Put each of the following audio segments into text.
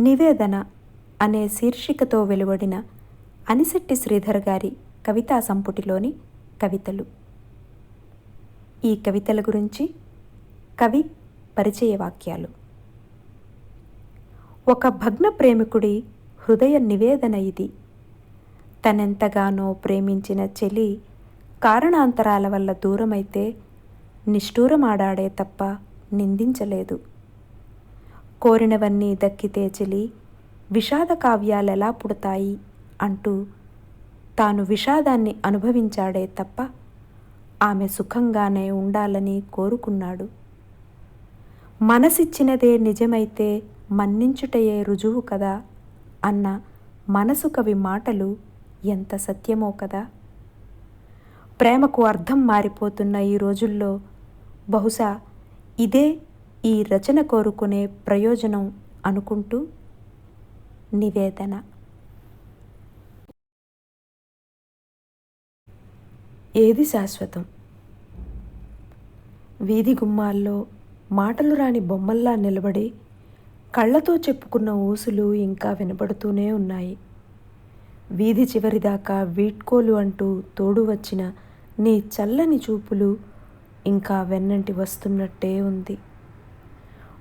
నివేదన అనే శీర్షికతో వెలువడిన అనిశెట్టి శ్రీధర్ గారి కవితా సంపుటిలోని కవితలు. ఈ కవితల గురించి కవి పరిచయ వాక్యాలు. ఒక భగ్న ప్రేమికుడి హృదయ నివేదన ఇది. తనెంతగానో ప్రేమించిన చెలి కారణాంతరాల వల్ల దూరమైతే నిష్ఠూరమాడాడే తప్ప నిందించలేదు. కోరినవన్నీ దక్కితే చెలి విషాద కావ్యాలెలా పుడతాయి? అంటూ తాను విషాదాన్ని అనుభవించాడే తప్ప ఆమె సుఖంగానే ఉండాలని కోరుకున్నాడు. మనసిచ్చినదే నిజమైతే మన్నించుటయే రుజువు కదా? అన్న మనసు కవి మాటలు ఎంత సత్యమో కదా? ప్రేమకు అర్థం మారిపోతున్న ఈ రోజుల్లో బహుశా ఇదే ఈ రచన కోరుకునే ప్రయోజనం అనుకుంటూ నివేదన. ఏది శాశ్వతం? వీధి గుమ్మాల్లో మాటలు రాని బొమ్మల్లా నిలబడి కళ్ళతో చెప్పుకున్న ఊసులు ఇంకా వినబడుతూనే ఉన్నాయి. వీధి చివరిదాకా వీడ్కోలు అంటూ తోడు వచ్చిన నీ చల్లని చూపులు ఇంకా వెన్నంటి వస్తున్నట్టే ఉంది.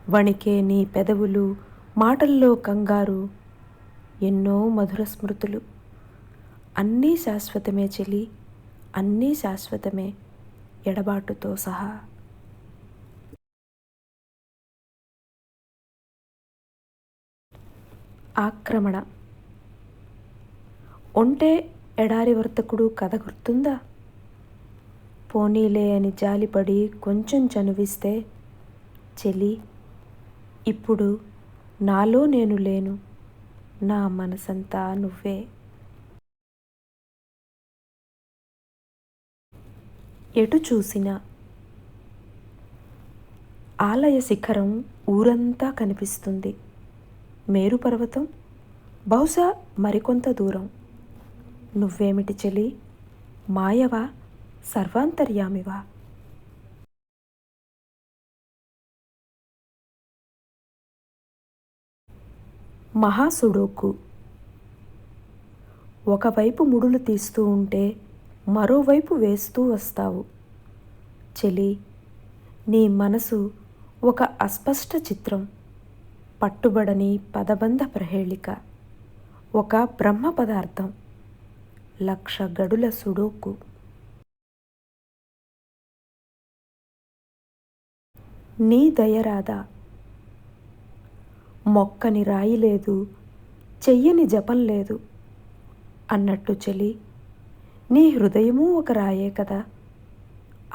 వణికే నీ పెదవులు మాటల్లో కంగారు ఎన్నో మధుర స్మృతులు. అన్నీ శాశ్వతమే చెలి అన్నీ శాశ్వతమే ఎడబాటుతో సహా. ఆక్రమణ. ఒంటే ఎడారి వర్తకుడు కథ గుర్తుందా? పోనీలే అని జాలిపడి కొంచెం చనువిస్తే చెలి ఇప్పుడు నాలో నేను లేను నా మనసంతా నువ్వే. ఎటు చూసినా ఆలయ శిఖరం ఊరంతా కనిపిస్తుంది. మేరు పర్వతం బహుశా మరికొంత దూరం. నువ్వేమిటి చెలి? మాయవా? సర్వాంతర్యామివా? మహాసుడోకు. ఒకవైపు ముడులు తీస్తూ ఉంటే మరోవైపు వేస్తూ వస్తావు. చెలి నీ మనసు ఒక అస్పష్ట చిత్రం. పట్టుబడని పదబంధ ప్రహేళిక. ఒక బ్రహ్మ పదార్థం. లక్ష గడుల సుడోకు. నీ దయరాదా మొక్కని రాయి లేదు చెయ్యని జపం లేదు అన్నట్టు చెలి నీ హృదయము ఒక రాయే కదా.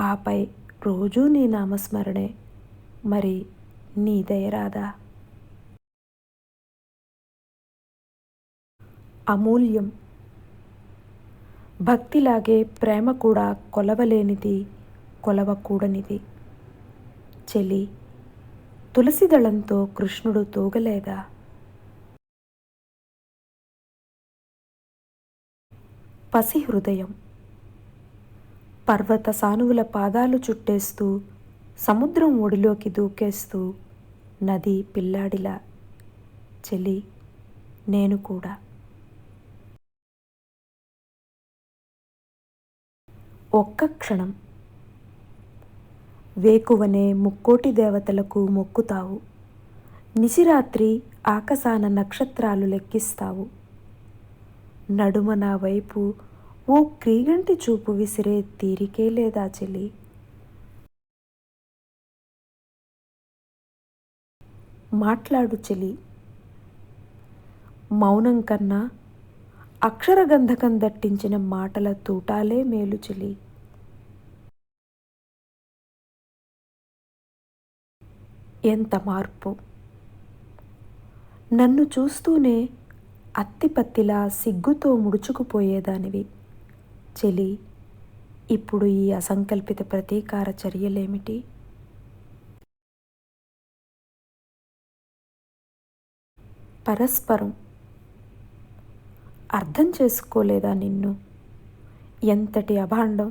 ఆపై రోజూ నీ నామస్మరణే మరి నీ దయరాదా అమూల్యం. భక్తిలాగే ప్రేమ కూడా కొలవలేనిది కొలవకూడనిది. చెలి తులసిదళంతో కృష్ణుడు తూగలేదా? పసి హృదయం పర్వత సానువుల పాదాలు చుట్టేస్తూ సముద్రం ఒడిలోకి దూకేస్తూ నది పిల్లాడిలా చెలి నేను కూడా. ఒక్క క్షణం. వేకువనే ముక్కోటి దేవతలకు మొక్కుతావు. నిశిరాత్రి ఆకాశాన నక్షత్రాలు లెక్కిస్తావు. నడుమ నా వైపు ఓ క్రీగంటి చూపు విసిరే తీరికే లేదా చెలి. మాట్లాడు చెలి. మౌనం కన్నా అక్షరగంధకం దట్టించిన మాటల తూటాలే మేలు చెలి. ఎంత మార్పు? నన్ను చూస్తూనే అత్తిపత్తిలా సిగ్గుతో ముడుచుకుపోయేదానివి. చెలి ఇప్పుడు ఈ అసంకల్పిత ప్రతీకార చర్యలేమిటి? పరస్పరం. అర్థం చేసుకోలేదా నిన్ను? ఎంతటి అభాండం?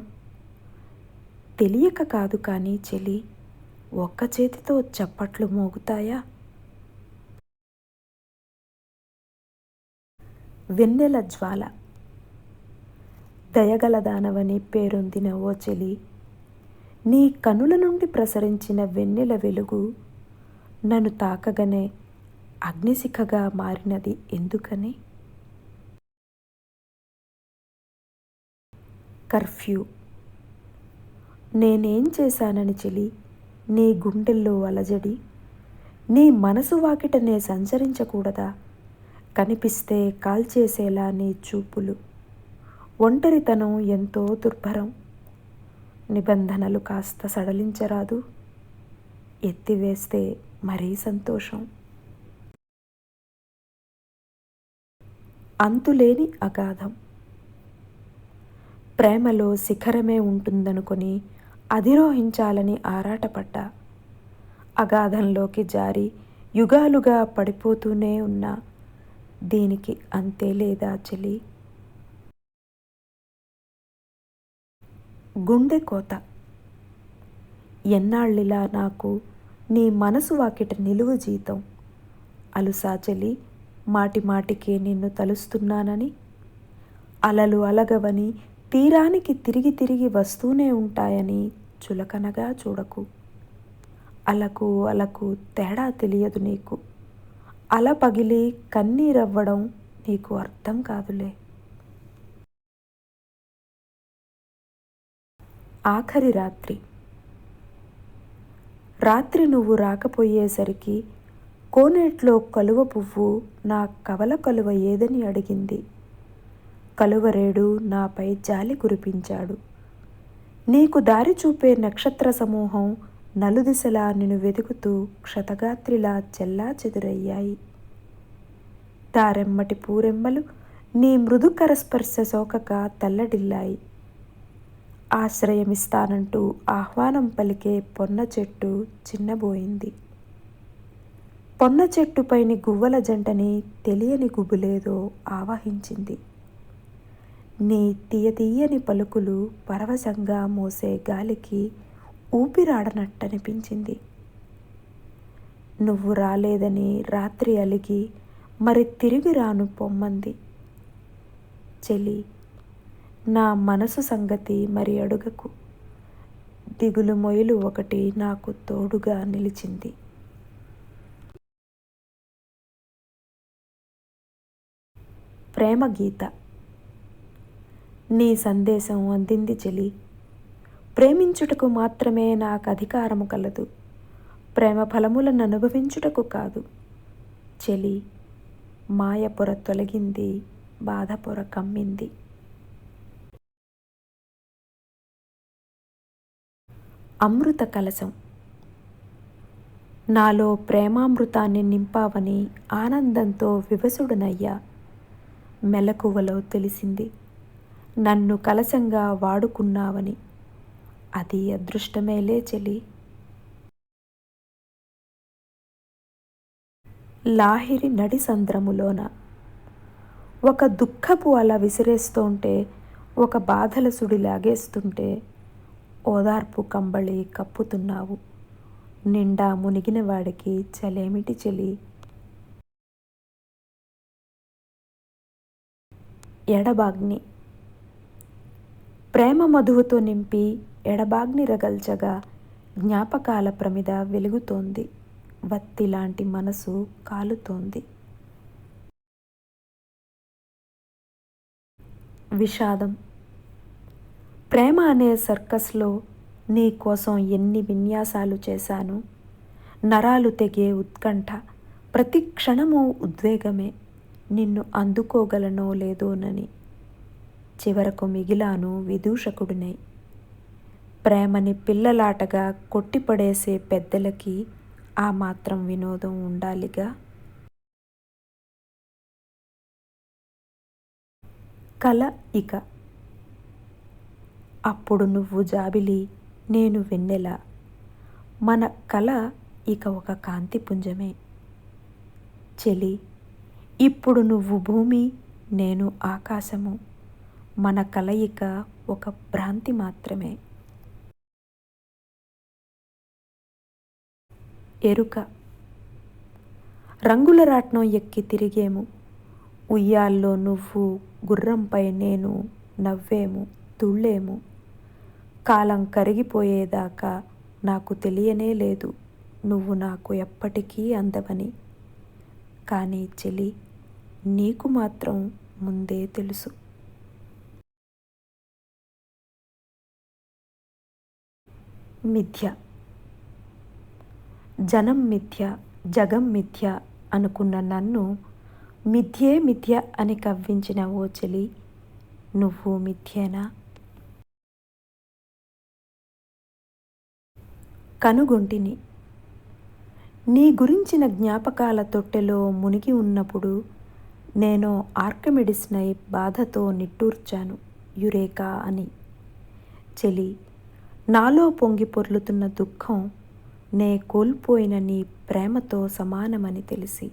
తెలియక కాదు కానీ చెలి ఒక్క చేతితో చప్పట్లు మోగుతాయా? వెన్నెల జ్వాల. దయగలదానవని పేరొందిన ఓ చెలి నీ కనుల నుండి ప్రసరించిన వెన్నెల వెలుగు నన్ను తాకగనే అగ్నిశిఖగా మారినది ఎందుకని? కర్ఫ్యూ. నేనేం చేశానని చెలి నీ గుండెల్లో అలజడి నీ మనసు వాకిటనే సంచరించకూడదా? కనిపిస్తే కాల్చేసేలా నీ చూపులు. ఒంటరితనం ఎంతో దుర్భరం. నిబంధనలు కాస్త సడలించరాదు. ఎత్తివేస్తే మరీ సంతోషం. అంతులేని అగాధం. ప్రేమలో శిఖరమే ఉంటుందనుకొని అధిరోహించాలని ఆరాటపడ్డా. అగాధంలోకి జారి యుగాలుగా పడిపోతూనే ఉన్నా. దీనికి అంతే లేదా చెలి? గుండె కోత. ఎన్నాళ్ళిలా నాకు నీ మనసు వాకిట నిలువు జీతం? అలుసాచెలి మాటి మాటికే నిన్ను తలుస్తున్నానని? అలలు అలగవని తీరానికి తిరిగి తిరిగి వస్తూనే ఉంటాయని చులకనగా చూడకు. అలకు అలకు తేడా తెలియదు నీకు. అల పగిలి కన్నీరవ్వడం నీకు అర్థం కాదులే. ఆఖరి రాత్రి. రాత్రి నువ్వు రాకపోయేసరికి కోనేట్లో కలువ పువ్వు నా కవల కలువ ఏదని అడిగింది. కలువరేడు నాపై జాలి కురిపించాడు. నీకు దారి చూపే నక్షత్ర సమూహం నలుదిశలా నిన్ను వెతుకుతూ క్షతగాత్రిలా చెల్లా చెదురయ్యాయి. తారెమ్మటి పూరెమ్మలు నీ మృదుకర స్పర్శ సోకక తల్లడిల్లాయి. ఆశ్రయమిస్తానంటూ ఆహ్వానం పలికే పొన్న చెట్టు చిన్నబోయింది. పొన్న చెట్టుపైని గువ్వల జంటని తెలియని గుబులేదో ఆవహించింది. నీ తీయ తీయని పలుకులు పరవశంగా మోసే గాలికి ఊపిరాడనట్టనిపించింది. నువ్వు రాలేదని రాత్రి అలిగి మరి తిరిగి రాను పొమ్మంది. చెలి నా మనసు సంగతి మరి అడుగకు. దిగులు మొయలు ఒకటి నాకు తోడుగా నిలిచింది. ప్రేమ గీత నీ సందేశం అందింది చెలి. ప్రేమించుటకు మాత్రమే నాకు అధికారము కలదు. ప్రేమ ఫలములను అనుభవించుటకు కాదు. చెలి మాయ పొర తొలగింది బాధ పొర కమ్మింది. అమృత కలశం. నాలో ప్రేమామృతాన్ని నింపావని ఆనందంతో వివసుడునయ్యా. మెలకువలో తెలిసింది. నన్ను కలశంగా వాడుకున్నావని. అది అదృష్టమేలే చెలి లాహిరి నడి సంద్రములోన. ఒక దుఃఖపు అలా విసిరేస్తుంటే ఒక బాధల సుడి లాగేస్తుంటే ఓదార్పు కంబళి కప్పుతున్నావు. నిండా మునిగిన వాడికి చలేమిటి చెలి ఎడబాగ్ని ప్రేమ మధువుతో నింపి ఎడబాగ్ని రగల్చగా జ్ఞాపకాల ప్రమిద వెలుగుతోంది. వత్తి లాంటి మనసు కాలుతోంది. విషాదం. ప్రేమ అనే సర్కస్లో నీ కోసం ఎన్ని విన్యాసాలు చేశాను? నరాలు తెగే ఉత్కంఠ ప్రతి క్షణము ఉద్వేగమే. నిన్ను అందుకోగలనో లేదోనని చివరకు మిగిలాను విదూషకుడినై. ప్రేమని పిల్లలాటగా కొట్టిపడేసే పెద్దలకి ఆ మాత్రం వినోదం ఉండాలిగా? కల ఇక. అప్పుడు నువ్వు జాబిలి నేను వెన్నెల. మన కల ఇక ఒక కాంతిపుంజమే చెలి ఇప్పుడు నువ్వు భూమి నేను ఆకాశము. మన కలయిక ఒక భ్రాంతి మాత్రమే. ఎరుక. రంగుల రాట్నం ఎక్కి తిరిగేము. ఉయ్యాల్లో నువ్వు గుర్రంపై నేను నవ్వేము తుళ్ళేము కాలం కరిగిపోయేదాకా నాకు తెలియనే లేదు. నువ్వు నాకు ఎప్పటికీ అందవని. కానీ చెలి నీకు మాత్రం ముందే తెలుసు. మిథ్య. జనం మిథ్య జగం మిథ్య అనుకున్న నన్ను మిథ్యే మిథ్య అని కవ్వించిన ఓ చెలి నువ్వు మిథ్యేనా? కనుగొంటిని. నీ గురించిన జ్ఞాపకాల తొట్టెలో మునిగి ఉన్నప్పుడు నేను ఆర్కమిడిస్నై బాధతో నిట్టూర్చాను యురేకా అని. చెలి నాలో పొంగి పొర్లుతున్న దుఃఖం నే కోల్పోయిన నీ ప్రేమతో సమానమని తెలిసి.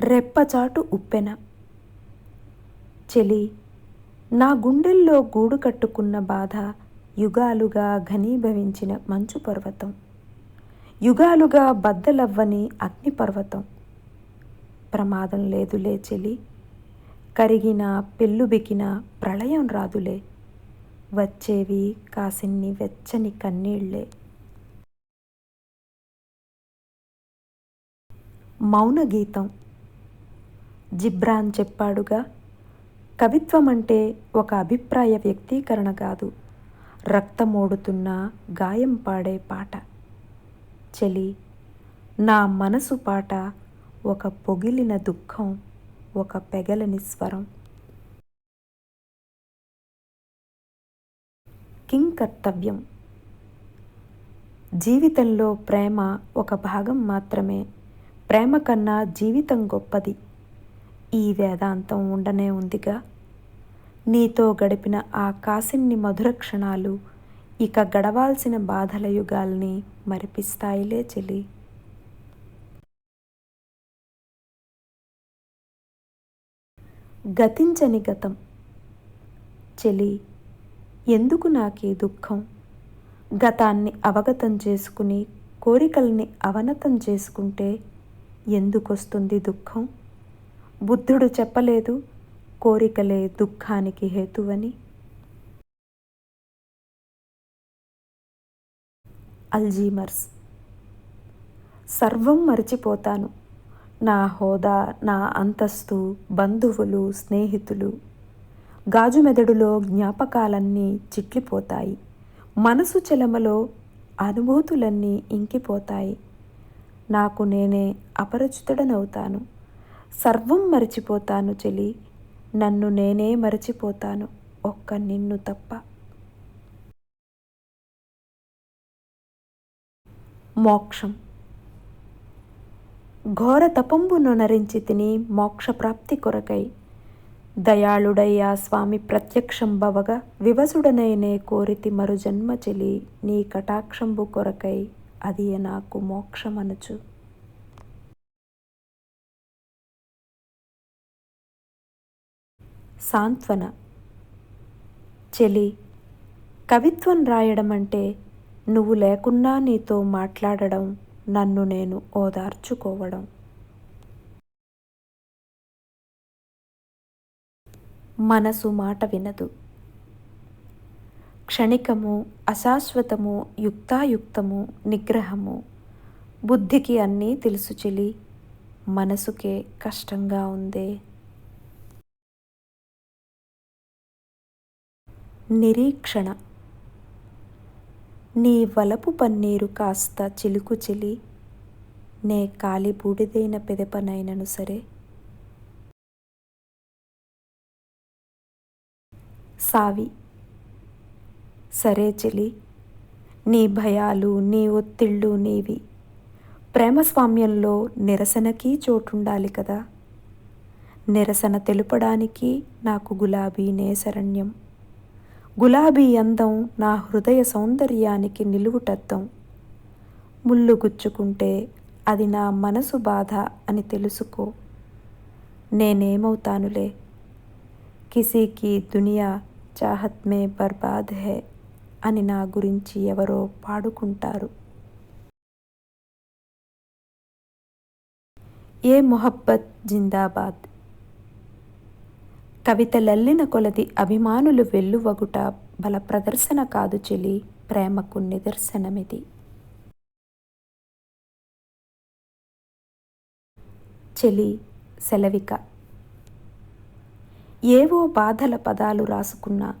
రెప్పచాటు ఉప్పెన. చెలి నా గుండెల్లో గూడు కట్టుకున్న బాధ యుగాలుగా ఘనీభవించిన మంచు పర్వతం. యుగాలుగా బద్దలవ్వని అగ్నిపర్వతం. ప్రమాదం లేదులే చెలి కరిగిన పెళ్ళుబికిన ప్రళయం రాదులే. వచ్చేవి కాసిన్ని వెచ్చని కన్నీళ్ళే. మౌన గీతం జిబ్రాన్ చెప్పాడుగా కవిత్వం అంటే ఒక అభిప్రాయ వ్యక్తీకరణ కాదు. రక్తమోడుతున్న గాయం పాడే పాట. చెలి నా మనసు పాట ఒక పొగిలిన దుఃఖం. ఒక పెగలని స్వరం. కింగ్ కర్తవ్యం. జీవితంలో ప్రేమ ఒక భాగం మాత్రమే. ప్రేమ కన్నా జీవితం గొప్పది. ఈ వేదాంతం ఉండనే ఉందిగా. నీతో గడిపిన ఆ కాసిన్ని మధుర క్షణాలు ఇక గడవాల్సిన బాధల యుగాల్ని మరిపిస్తాయిలే చెలి. గతించని గతం. చెలి ఎందుకు నాకీ దుఃఖం? గతాన్ని అవగతం చేసుకుని కోరికల్ని అవనతం చేసుకుంటే ఎందుకొస్తుంది దుఃఖం? బుద్ధుడు చెప్పలేదు కోరికలే దుఃఖానికి హేతువని. అల్జీమర్స్ సర్వం మర్చిపోతాను. నా హోదా నా అంతస్తు బంధువులు స్నేహితులు. గాజు మెదడులో జ్ఞాపకాలన్నీ చిట్లిపోతాయి. మనసు చెలమలో అనుభూతులన్నీ ఇంకిపోతాయి. నాకు నేనే అపరిచితుడనవుతాను. సర్వం మరచిపోతాను చెలి నన్ను నేనే మరచిపోతాను ఒక్క నిన్ను తప్ప. మోక్షం ఘోర తపంబును నరించి తిని మోక్షప్రాప్తి కొరకై. దయాళుడయ్యా స్వామి ప్రత్యక్షంబవగా వివసుడనైనే కోరితి మరు జన్మ చెలి నీ కటాక్షంబు కొరకై. అది నాకు మోక్షమనుచు. సాంత్వన. చెలి కవిత్వం రాయడం అంటే నువ్వు లేకున్నా నీతో మాట్లాడడం నన్ను నేను ఓదార్చుకోవడం. మనసు మాట వినదు. క్షణికము అశాశ్వతము యుక్తాయుక్తము నిగ్రహము. బుద్ధికి అన్నీ తెలుసు చెలి మనసుకే కష్టంగా ఉందే. నిరీక్షణ. నీ వలపు పన్నీరు కాస్త చిలుకు చిలి నే కాలి బూడిదైన పెదపనైనను సరే. సావి సరే చెలి నీ భయాలు నీ ఒత్తిళ్ళు నీవి. ప్రేమస్వామ్యంలో నిరసనకి చోటుండాలి కదా. నిరసన తెలుపడానికి నాకు గులాబీ నేసరణ్యం గులాబీ అందం నా హృదయ సౌందర్యానికి నిలువుటద్దం ముళ్ళు గుచ్చుకుంటే అది నా మనసు బాధ అని తెలుసుకో. నేనేమవుతానులే? కిసీకి దునియా చాహత్మే బర్బాద్ హే అని నా గురించి ఎవరో పాడుకుంటారు. ఏ మొహబ్బత్ జిందాబాద్? కవిత లల్లిన కొలది అభిమానులు వెల్లువగుట బల ప్రదర్శన కాదు చెలి ప్రేమకు నిదర్శనమిది. చెలి సెలవిక. ఏవో బాధల పదాలు రాసుకున్నా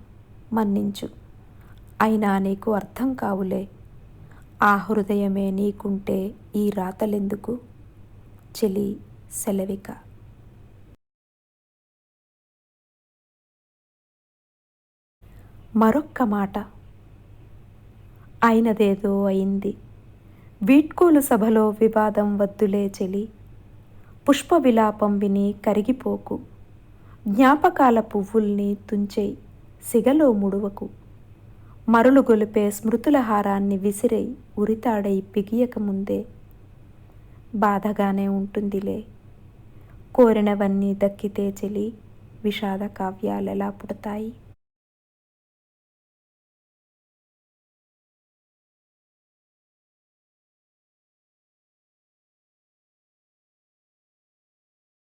మన్నించు. అయినా నీకు అర్థం కావులే. ఆ హృదయమే నీకుంటే ఈ రాతలెందుకు? చెలి సెలవిక. మరొక్క మాట. అయినదేదో అయింది. వీడ్కోలు సభలో వివాదం వద్దులే చెలి. పుష్ప విలాపం విని కరిగిపోకు. జ్ఞాపకాల పువ్వుల్ని తుంచేయి సిగలో ముడువకు. మరులు గొలిపే స్మృతుల హారాన్ని విసిరై ఉరితాడై పిగియక ముందే. బాధగానే ఉంటుందిలే. కోరినవన్నీ దక్కితే చెలి. విషాద కావ్యాలెలా పుడతాయి?